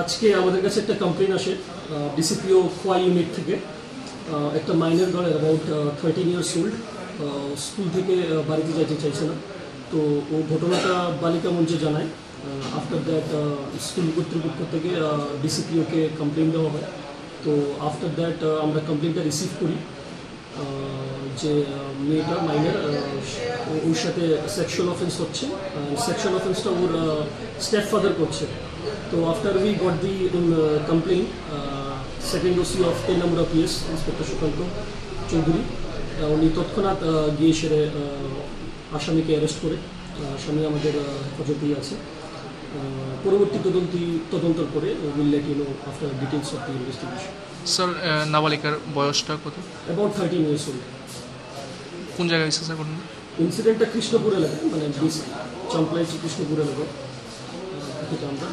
আজকে আমাদের কাছে একটা কমপ্লেন আসে ডিসিপিও খোয়া ইউনিট থেকে। একটা minor girl about thirteen years old school থেকে বাড়িতে যাইতে চাইছে না। তো ও ঘটনাটা বালিকা মঞ্চে জানায়। আফটার দ্যাট স্কুল কর্তৃপক্ষ থেকে ডিসিপিওকে কমপ্লেন দেওয়া হয়। তো আফটার দ্যাট আমরা কমপ্লেনটা রিসিভ করি যে মেয়েটা মাইনার ওর সাথে সেক্সুয়াল অফেন্স হচ্ছে। সেক্সুয়াল অফেন্সটা ওর স্টেপ ফাদার করছে। তো after we got the complaint second OC of ten number of yes inspector Sukanta Chowdhury উনি তৎক্ষণাৎ আহ, গিয়ে সেরে আহ, আসামিকে অ্যারেস্ট করে। আসামি আমাদের হেফাজতেই আছে। পরবর্তী তদন্তি তদন্ত করে will let you know after details of the investigation sir নাবালিকার বয়সটা কত? অ্যাবাউট থার্টিন ইয়ার্স ওল্ড কোন জায়গায় হয়েছে স্যার ঘটনা? ইনসিডেন্টটা কৃষ্ণপুর এলাকায় মানে চাম্পলাই কৃষ্ণপুর এলাকায়। আমরা